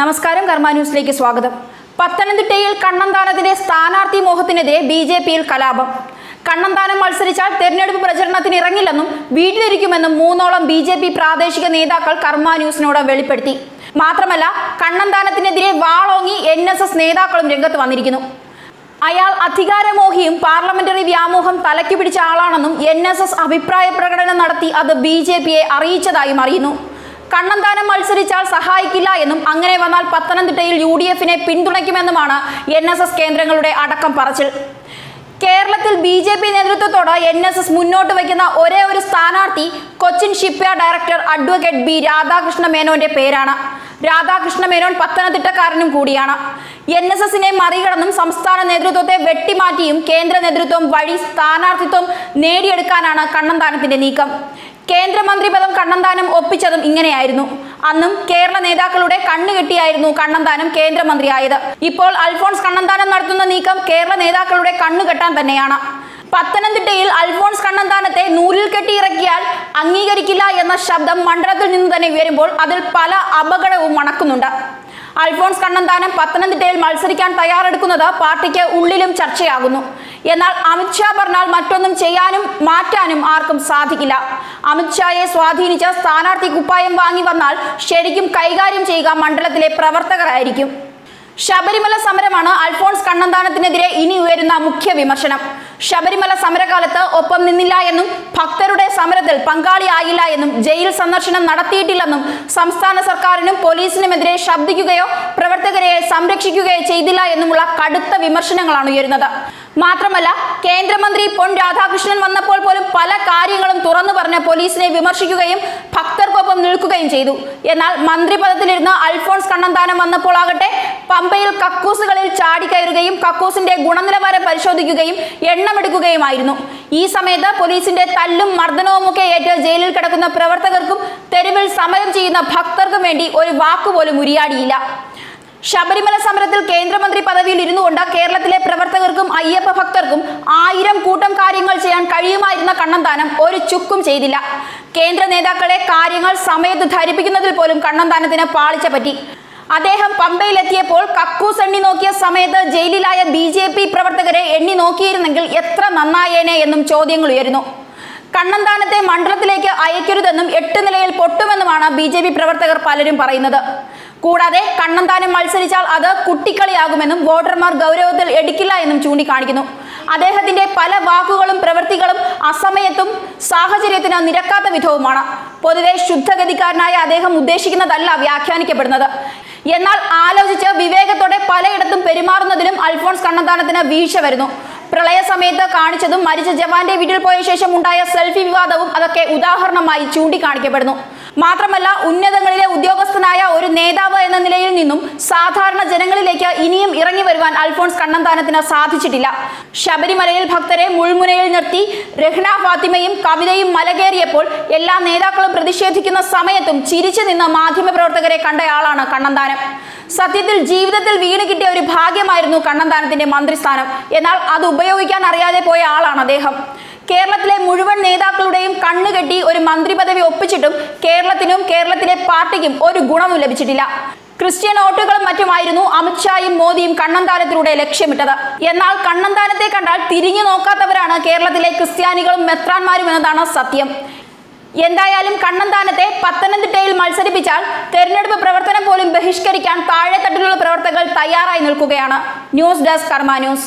നമസ്കാരം കർമ്മ ന്യൂസിലേക്ക് സ്വാഗതം. പത്തനംതിട്ടയിൽ കണ്ണന്താനത്തിന്റെ സ്ഥാനാർത്ഥി മോഹത്തിനെതിരെ ബി ജെ പിയിൽ കലാപം. കണ്ണന്താനം മത്സരിച്ചാൽ തെരഞ്ഞെടുപ്പ് പ്രചരണത്തിന് ഇറങ്ങില്ലെന്നും വീട്ടിലിരിക്കുമെന്നും മൂന്നോളം ബി ജെ പി പ്രാദേശിക നേതാക്കൾ കർമ്മ ന്യൂസിനോട് വെളിപ്പെടുത്തി. മാത്രമല്ല കണ്ണന്താനത്തിനെതിരെ വാളോങ്ങി എൻ എസ് എസ് നേതാക്കളും രംഗത്ത് വന്നിരിക്കുന്നു. അയാൾ അധികാരമോഹിയും പാർലമെന്ററി വ്യാമോഹം തലയ്ക്ക് പിടിച്ച ആളാണെന്നും എൻ എസ് എസ് അഭിപ്രായ പ്രകടനം നടത്തി അത് ബി ജെ പിയെ അറിയിച്ചതായും അറിയുന്നു. കണ്ണന്താനം മത്സരിച്ചാൽ സഹായിക്കില്ല എന്നും അങ്ങനെ വന്നാൽ പത്തനംതിട്ടയിൽ യു ഡി എഫിനെ പിന്തുണയ്ക്കുമെന്നുമാണ് എൻ എസ് എസ് കേന്ദ്രങ്ങളുടെ അടക്കം പറച്ചിൽ. കേരളത്തിൽ ബി ജെ പി നേതൃത്വത്തോട് എൻ എസ് എസ് മുന്നോട്ട് വയ്ക്കുന്ന ഒരേ ഒരു സ്ഥാനാർത്ഥി Cochin shipyard director advocate B Radhakrishna മേനോന്റെ പേരാണ്. രാധാകൃഷ്ണ മേനോൻ പത്തനംതിട്ടക്കാരനും കൂടിയാണ്. എൻ എസ് എസിനെ മറികടന്നും സംസ്ഥാന നേതൃത്വത്തെ വെട്ടിമാറ്റിയും കേന്ദ്ര നേതൃത്വം വഴി സ്ഥാനാർത്ഥിത്വം നേടിയെടുക്കാനാണ് കണ്ണന്താനത്തിന്റെ നീക്കം. കേന്ദ്രമന്ത്രി പദം കണ്ണന്താനം ഒപ്പിച്ചതും ഇങ്ങനെയായിരുന്നു. അന്നും കേരള നേതാക്കളുടെ കണ്ണുകെട്ടിയായിരുന്നു കണ്ണന്താനം കേന്ദ്രമന്ത്രിയായത്. ഇപ്പോൾ അൽഫോൺസ് കണ്ണന്താനം നടത്തുന്ന നീക്കം കേരള നേതാക്കളുടെ കണ്ണുകെട്ടാൻ തന്നെയാണ്. പത്തനംതിട്ടയിൽ അൽഫോൺസ് കണ്ണന്താനത്തെ നൂലിൽ കെട്ടിയിറക്കിയാൽ അംഗീകരിക്കില്ല എന്ന ശബ്ദം മണ്ഡലത്തിൽ നിന്ന് തന്നെ ഉയരുമ്പോൾ അതിൽ പല അപകടവും മണക്കുന്നുണ്ട്. അൽഫോൺസ് കണ്ണന്താനം പത്തനംതിട്ടയിൽ മത്സരിക്കാൻ തയ്യാറെടുക്കുന്നത് പാർട്ടിക്ക് ഉള്ളിലും ചർച്ചയാകുന്നു. എന്നാൽ അമിത്ഷാ പറഞ്ഞാൽ മറ്റൊന്നും ചെയ്യാനും മാറ്റാനും ആർക്കും സാധിക്കില്ല. അമിത്ഷായെ സ്വാധീനിച്ച സ്ഥാനാർത്ഥി കുപ്പായം വാങ്ങി വന്നാൽ ശരിക്കും കൈകാര്യം ചെയ്യുക മണ്ഡലത്തിലെ പ്രവർത്തകരായിരിക്കും. ശബരിമല സമരമാണ് അൽഫോൺസ് കണ്ണന്താനത്തിനെതിരെ ഇനി ഉയരുന്ന മുഖ്യ വിമർശനം. ശബരിമല സമരകാലത്ത് ഒപ്പം നിന്നില്ല എന്നും ഭക്തരുടെ സമരത്തിൽ പങ്കാളിയായില്ല എന്നും ജയിൽ സന്ദർശനം നടത്തിയിട്ടില്ലെന്നും സംസ്ഥാന സർക്കാരിനും പോലീസിനുമെതിരെ ശബ്ദിക്കുകയോ പ്രവർത്തകരെ സംരക്ഷിക്കുകയോ ചെയ്തില്ല എന്നുമുള്ള കടുത്ത വിമർശനങ്ങളാണ് ഉയരുന്നത്. മാത്രമല്ല കേന്ദ്രമന്ത്രി പൊൻ രാധാകൃഷ്ണൻ വന്നപ്പോൾ പോലും പല കാര്യങ്ങളും തുറന്നു പറഞ്ഞ് പോലീസിനെ വിമർശിക്കുകയും ഭക്തർക്കൊപ്പം നിൽക്കുകയും ചെയ്തു. എന്നാൽ മന്ത്രിപദത്തിലിരുന്ന് അൽഫോൺസ് കണ്ണന്താനം വന്നപ്പോൾ ആകട്ടെ പമ്പയിൽ കക്കൂസുകളിൽ ചാടിക്കയറുകയും കക്കൂസിന്റെ ഗുണനിലവാരം പരിശോധിക്കുകയും എണ്ണമെടുക്കുകയുമായിരുന്നു. ഈ സമയത്ത് പോലീസിന്റെ തല്ലും മർദ്ദനവുമൊക്കെ ഏറ്റ് ജയിലിൽ കിടക്കുന്ന പ്രവർത്തകർക്കും തെരുവിൽ സമരം ചെയ്യുന്ന ഭക്തർക്കും വേണ്ടി ഒരു വാക്കുപോലും ഉരിയാടിയില്ല. ശബരിമല സമരത്തിൽ കേന്ദ്രമന്ത്രി പദവിയിൽ ഇരുന്നു കൊണ്ട് കേരളത്തിലെ പ്രവർത്തകർക്കും അയ്യപ്പ ഭക്തർക്കും ആയിരം കൂട്ടം കാര്യങ്ങൾ ചെയ്യാൻ കഴിയുമായിരുന്ന കണ്ണന്താനം ഒരു ചുക്കും ചെയ്തില്ല. കേന്ദ്ര നേതാക്കളെ കാര്യങ്ങൾ സമയത്ത് ധരിപ്പിക്കുന്നതിൽ പോലും കണ്ണന്താനത്തിന് പാളിച്ച പറ്റി. അദ്ദേഹം പമ്പയിലെത്തിയപ്പോൾ കക്കൂസ് എണ്ണി നോക്കിയ സമയത്ത് ജയിലിലായ ബി ജെ പി പ്രവർത്തകരെ എണ്ണി നോക്കിയിരുന്നെങ്കിൽ എത്ര നന്നായേനെ എന്നും ചോദ്യങ്ങൾ ഉയരുന്നു. കണ്ണന്താനത്തെ മണ്ഡലത്തിലേക്ക് അയക്കരുതെന്നും എട്ട് നിലയിൽ പൊട്ടുമെന്നുമാണ് ബി ജെ പി പ്രവർത്തകർ പലരും പറയുന്നത്. കൂടാതെ കണ്ണന്താനം മത്സരിച്ചാൽ അത് കുട്ടിക്കളിയാകുമെന്നും വോട്ടർമാർ ഗൗരവത്തിൽ എടുക്കില്ല എന്നും ചൂണ്ടിക്കാണിക്കുന്നു. അദ്ദേഹത്തിന്റെ പല വാക്കുകളും പ്രവൃത്തികളും അസമയത്തും സാഹചര്യത്തിന് നിരക്കാത്ത വിധവുമാണ്. പൊതുവെ ശുദ്ധഗതിക്കാരനായ അദ്ദേഹം ഉദ്ദേശിക്കുന്നതല്ല വ്യാഖ്യാനിക്കപ്പെടുന്നത്. എന്നാൽ ആലോചിച്ച് വിവേകത്തോടെ പലയിടത്തും പെരുമാറുന്നതിലും അൽഫോൺസ് കണ്ണന്താനത്തിന് വീഴ്ച വരുന്നു. പ്രളയ സമയത്ത് കാണിച്ചതും മരിച്ച ജവാന്റെ വീട്ടിൽ പോയ ശേഷം ഉണ്ടായ സെൽഫി വിവാദവും അതൊക്കെ ഉദാഹരണമായി ചൂണ്ടിക്കാണിക്കപ്പെടുന്നു. മാത്രമല്ല ഉന്നതങ്ങളിലെ ഉദ്യോഗസ്ഥനായ ഒരു നേതാവ് എന്ന നിലയിൽ നിന്നും സാധാരണ ജനങ്ങളിലേക്ക് ഇനിയും ഇറങ്ങി വരുവാൻ അൽഫോൺസ് കണ്ണന്താനത്തിന് സാധിച്ചിട്ടില്ല. ശബരിമലയിൽ ഭക്തരെ മുൾമുനയിൽ നിർത്തി രഹ്ന ഫാത്തിമയും കവിതയും മലകേറിയപ്പോൾ എല്ലാ നേതാക്കളും പ്രതിഷേധിക്കുന്ന സമയത്തും ചിരിച്ചു നിന്ന് മാധ്യമപ്രവർത്തകരെ കണ്ടയാളാണ് കണ്ണന്താനം. സത്യത്തിൽ ജീവിതത്തിൽ വീണ് കിട്ടിയ ഒരു ഭാഗ്യമായിരുന്നു കണ്ണന്താനത്തിന്റെ മന്ത്രിസ്ഥാനം. എന്നാൽ അത് ഉപയോഗിക്കാൻ അറിയാതെ പോയ ആളാണ് അദ്ദേഹം. കേരളത്തിലെ മുഴുവൻ നേതാക്കളുടെയും കണ്ണുകെട്ടി ഒരു മന്ത്രിപദവി ഒപ്പിച്ചിട്ടും കേരളത്തിനും കേരളത്തിലെ പാർട്ടിക്കും ഒരു ഗുണവും ലഭിച്ചിട്ടില്ല. ക്രിസ്ത്യൻ വോട്ടുകളും മറ്റുമായിരുന്നു അമിത്ഷായും മോദിയും കണ്ണന്താനത്തിലൂടെ ലക്ഷ്യമിട്ടത്. എന്നാൽ കണ്ണന്താനത്തെ കണ്ടാൽ തിരിഞ്ഞു നോക്കാത്തവരാണ് കേരളത്തിലെ ക്രിസ്ത്യാനികളും മെത്രാന്മാരും എന്നതാണ് സത്യം. എന്തായാലും കണ്ണന്താനത്തെ പത്തനംതിട്ടയിൽ മത്സരിപ്പിച്ചാൽ തെരഞ്ഞെടുപ്പ് പ്രവർത്തനം പോലും ബഹിഷ്കരിക്കാൻ താഴെത്തട്ടിലുള്ള പ്രവർത്തകർ തയ്യാറായി നിൽക്കുകയാണ്. News desk Karma news.